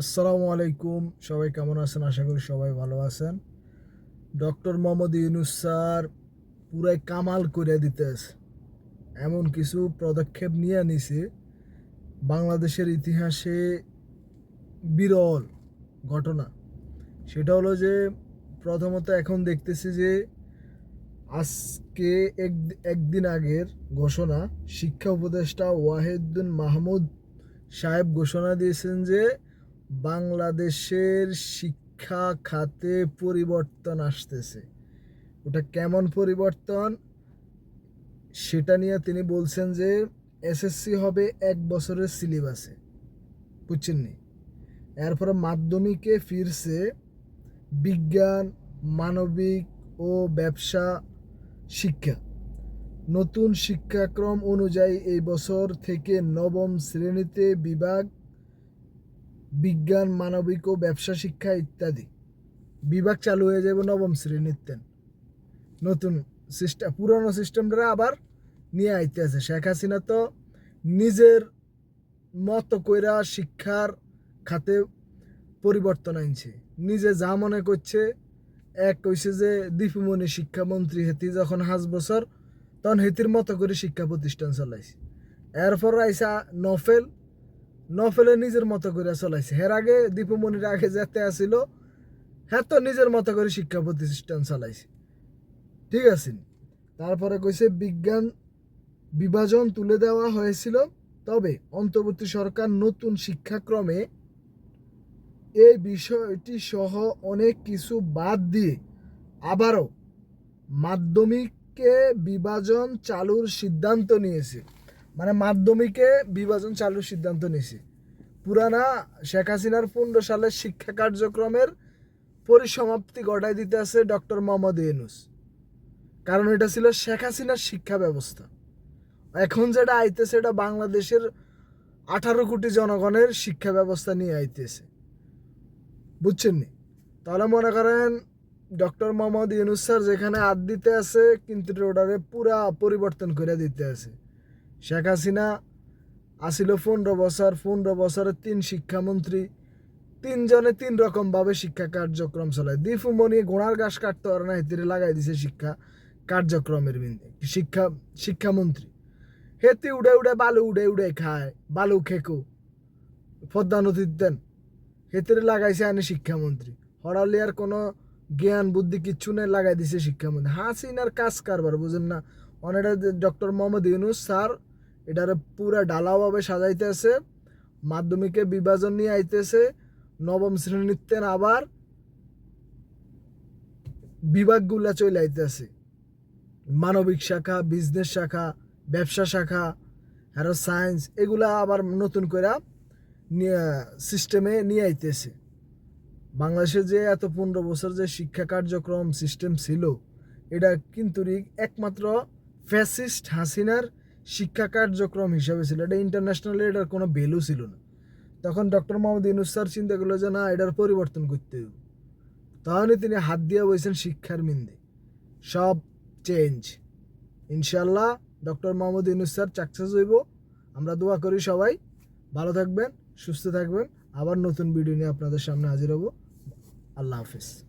আসসালামু আলাইকুম। সবাই কেমন আছেন? আশা করি সবাই ভালো আছেন। ডক্টর মোহাম্মদ ইউনুস স্যার পুরাই কামাল করে দিতেছে। এমন কিছু পদক্ষেপ নিয়ে নিছে বাংলাদেশের ইতিহাসে বিরল ঘটনা। সেটা হলো যে, প্রথমত এখন দেখতেছি যে, আজকে এক, একদিন আগের ঘোষণা, শিক্ষা উপদেষ্টা ওয়াহিদুন মাহমুদ সাহেব ঘোষণা দিয়েছেন যে বাংলাদেশের শিক্ষা খাতে পরিবর্তন আসতেছে। ওটা কেমন পরিবর্তন? সেটা নিয়ে তিনি বলছেন যে এসএসসি হবে এক বছরের সিলেবাসে। বুঝছেন নি? এরপরে মাধ্যমিকে ফিরছে বিজ্ঞান, মানবিক ও ব্যবসা, শিক্ষা। নতুন শিক্ষাক্রম অনুযায়ী এই বছর থেকে নবম শ্রেণীতে বিভাগ বিজ্ঞান, মানবিক ও ব্যবসা, শিক্ষা ইত্যাদি। বিভাগ চালু হয়ে যাবে নবম শ্রেণীতে নতুন সিস্টেম পুরনো সিস্টেমটা আবার নিয়ে আইতে আছে। শেখ হাসিনা তো নিজের মতো কইরা শিক্ষার খাতে পরিবর্তন আনছে নিজে যা মনে করছে, এক কইছে যে দীপুমণি শিক্ষামন্ত্রী হেতি যখন হাজ বছর, তখন হেতির মতো করে শিক্ষা প্রতিষ্ঠান চলাইছে। এরপর আইসা নফেল নফেলে নিজের মতো করে চলাইছে। হের আগে দীপুমণির আগে যেতে আসিল হ্যাঁ তো নিজের মতো করে শিক্ষা প্রতিষ্ঠান চালাইছে। ঠিক আছে। তারপরে কইছে, বিজ্ঞান বিভাজন তুলে দেওয়া হয়েছিল, তবে অন্তর্বর্তী সরকার নতুন শিক্ষাক্রমে এই বিষয়টি সহ অনেক কিছু বাদ দিয়ে আবারও মাধ্যমিককে বিভাজন চালুর সিদ্ধান্ত নিয়েছে। মানে মাধ্যমিকে বিভাজন চালুর সিদ্ধান্ত নিয়েছে পুরানা শেখ হাসিনার পনেরো সালের শিক্ষা কার্যক্রমের পরিসমাপ্তি ঘটাই দিতে আছে ডক্টর মোহাম্মদ ইউনুস। কারণ এটা ছিল শেখ হাসিনার শিক্ষা ব্যবস্থা। এখন যেটা আইতেছে, এটা বাংলাদেশের আঠারো কোটি জনগণের শিক্ষা ব্যবস্থা নিয়ে আইতেছে। বুঝছেন নি? তাহলে মনে করেন ডক্টর মোহাম্মদ ইউনুস স্যার যেখানে হাত দিতে আছে, কিন্তু ওটারে পুরা পরিবর্তন করে দিতে আছে। শেখ হাসিনা আসিল পনেরো বছর, পনেরো বছরের তিন শিক্ষামন্ত্রী, তিনজনে তিন রকম ভাবে শিক্ষা কার্যক্রম চলায়। দীপুমণি ঘোড়ার ঘাস কাটতে পারে না, হেতিরে লাগাই দিছে শিক্ষা কার্যক্রমের বিন্দে, শিক্ষা, শিক্ষামন্ত্রী। হেতি উড়ে উড়ে বালু উড়ে উড়ে খায়, বালু খেকু, পদ্মা নদীর দেন। হেতিরে লাগাইছে আনি শিক্ষামন্ত্রী। হরালিয়ার কোনো জ্ঞান বুদ্ধি কিচ্ছু নেই, লাগাই দিছে শিক্ষামন্ত্রী। হাসিনার কাজ কারবার, বুঝেন না? অনেকটা ডক্টর মোহাম্মদ ইউনুস স্যার এটারে পুরা ডালাভাবে সাজাইতে আছে মাধ্যমিকে বিভাজন নিয়ে আইতেছে, নবম শ্রেণীতে আবার বিভাগগুলা চলে আইতেছে। মানবিক শাখা বিজনেস শাখা, ব্যবসা শাখা, আরও সায়েন্স এগুলা আবার নতুন করে সিস্টেমে নিয়ে আইতেছে। বাংলাদেশে যে এত পনেরো বছর যে শিক্ষা কার্যক্রম সিস্টেম ছিল, এটা কিন্তু একমাত্র ফ্যাসিস্ট হাসিনার শিক্ষা কার্যক্রম হিসাবে ছিল। এটা ইন্টারন্যাশনালি এটার কোনো ভ্যালু ছিল না। তখন ডক্টর মোহাম্মদ ইউনুস স্যার চিন্তা করল যে, না, এটার পরিবর্তন করতে হবে। তাহলে তিনি হাত দিয়ে বলছেন শিক্ষার মিন্দে। সব চেঞ্জ ইনশাল্লাহ doctor Muhammad Yunus sir success হইব। আমরা দোয়া করি সবাই। ভালো থাকবেন, সুস্থ থাকবেন। আবার নতুন ভিডিও নিয়ে আপনাদের সামনে হাজির হব। আল্লাহ হাফিজ।